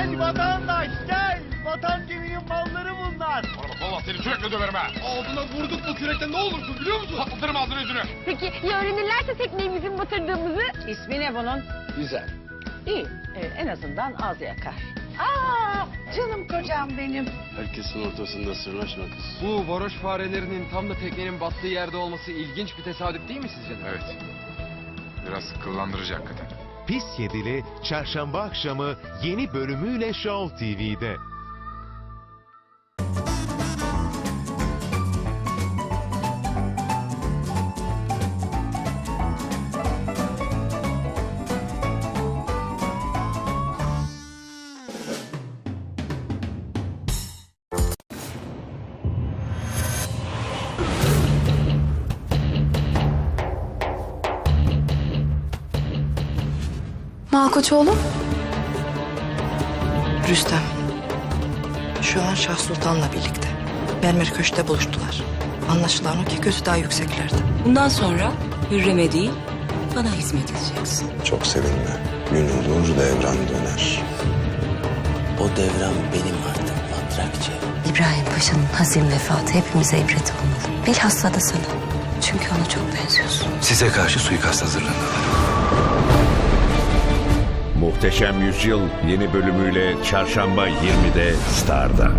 Gel vatandaş gel. Vatan geminin malları bunlar. Bana bak valla seni sürekli döverim ha. Ağzına vurduk mu kürekten ne olursun biliyor musun? Patlatırım ağzını yüzünü. Peki ya öğrenirlerse tekneyi bizim batırdığımızı? İsmi ne bunun? Güzel. İyi. e, en azından az yakar. Aa, canım kocam benim. Herkesin ortasında sırnaşma kız. Bu varoş farelerinin tam da teknenin battığı yerde olması ilginç bir tesadüf değil mi sizce de? Evet. Biraz kıllandırıcı hakikaten. Pis Yedili çarşamba akşamı yeni bölümüyle Show TV'de. Malkoçoğlu? Rüstem. Şu an Şah Sultan'la birlikte. Mermer Köşk'te buluştular. Anlaşılan o ki gözü daha yükseklerde. Bundan sonra Hürrem'e değil, bana hizmet edeceksin. Çok sevinme. Gün olur devran döner. O devran benim artık matrakçı. İbrahim Paşa'nın hazin vefatı hepimize ibret olmalı. Bilhassa da sana. Çünkü ona çok benziyorsun. Size karşı suikast hazırlığındalar. Muhteşem Yüzyıl yeni bölümüyle çarşamba 20'de Star'da.